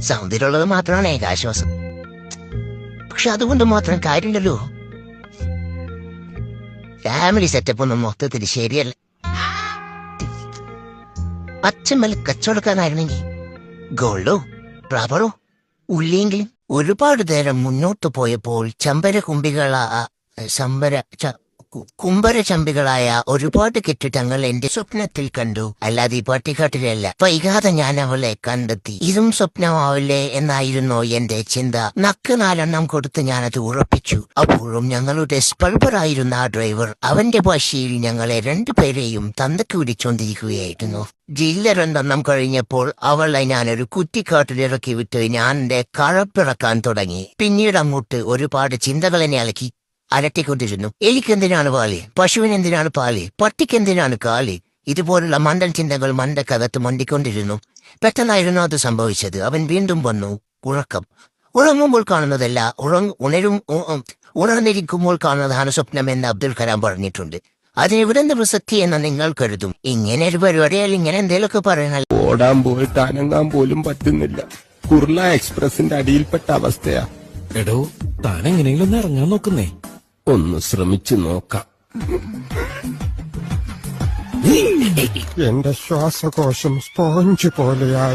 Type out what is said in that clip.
സൗന്ദര്യമുള്ളത് മാത്രമാണ് ഏകാശ്വാസം. പക്ഷെ അതുകൊണ്ട് മാത്രം കാര്യമില്ലല്ലോ. ഫാമിലി സെറ്റപ്പ് ഒന്നും മൊത്തത്തിൽ ശരിയല്ല. അച്ഛമ്മൽ കച്ചവടക്കാരനായിരുന്നെങ്കിൽ ഗോൾഡോ റബറോ ഉള്ളിയെങ്കിലും ഒരുപാട് നേരം മുന്നോട്ട് പോയപ്പോൾ ചമ്പര കുമ്പികളാ ചമ്പര ച- കു- ചമ്പികളായ ഒരുപാട് കെട്ടിടങ്ങൾ എന്റെ സ്വപ്നത്തിൽ കണ്ടു. അല്ലാതെ ഈ പട്ടിക്കാട്ടിലല്ല വൈകാതെ ഞാൻ അവളെ കണ്ടെത്തി. ഇതും സ്വപ്നമാവില്ലേ എന്നായിരുന്നു എന്റെ ചിന്ത. നക്ക് നാലെണ്ണം കൊടുത്ത് ഞാനത് ഉറപ്പിച്ചു. അപ്പോഴും ഞങ്ങളുടെ സ്പൾബറായിരുന്ന ആ ഡ്രൈവർ അവന്റെ ഭാഷയിൽ ഞങ്ങളെ രണ്ടുപേരെയും തന്തക്ക് വിളിച്ചോണ്ടിരിക്കുകയായിരുന്നു. ജില്ലരണ്ടെണ്ണം കഴിഞ്ഞപ്പോൾ അവളെ ഞാനൊരു കുറ്റിക്കാട്ടിലിറക്കി വിട്ട് ഞാൻ എന്റെ കഴപ്പിറക്കാൻ തുടങ്ങി. പിന്നീട് അങ്ങോട്ട് ഒരുപാട് ചിന്തകളെ അലക്കി അലട്ടിക്കൊണ്ടിരുന്നു. എലിക്കെന്തിനാണ് പാൽ പശുവിനെന്തിനാണ് പാലി പട്ടിക്കെന്തിനാണ് കാലി ഇതുപോലുള്ള മണ്ടൻ ചിന്തകൾ മണ്ടക്കകത്ത് മണ്ടിക്കൊണ്ടിരുന്നു. പെട്ടെന്നായിരുന്നു അത് സംഭവിച്ചത്. അവൻ വീണ്ടും വന്നു. ഉറക്കം. ഉറങ്ങുമ്പോൾ കാണുന്നതല്ല ഉറങ് ഉണരും ഉണർന്നിരിക്കുമ്പോൾ കാണുന്നതാണ് സ്വപ്നം എന്ന് അബ്ദുൽ കലാം പറഞ്ഞിട്ടുണ്ട്. അതിന് എവിടെന്ത് പ്രസക്തി എന്ന് നിങ്ങൾ കരുതും. ഇങ്ങനെ ഒരു പരിപാടിയാൽ ഇങ്ങനെ എന്തെങ്കിലുമൊക്കെ പറയണല്ലോ ഓടാൻ പോയിട്ട് അനങ്ങാൻ പോലും പറ്റുന്നില്ല. കുർള എക്സ്പ്രസിന്റെ അടിയിൽപ്പെട്ട അവസ്ഥയാ. എടോ താൻ എങ്ങനെയെങ്കിലും ഒന്ന് ഇറങ്ങാൻ നോക്കുന്നേ. ഒന്ന് ശ്രമിച്ചു നോക്കാം. എന്റെ ശ്വാസകോശം സ്പോഞ്ച് പോലെയായി.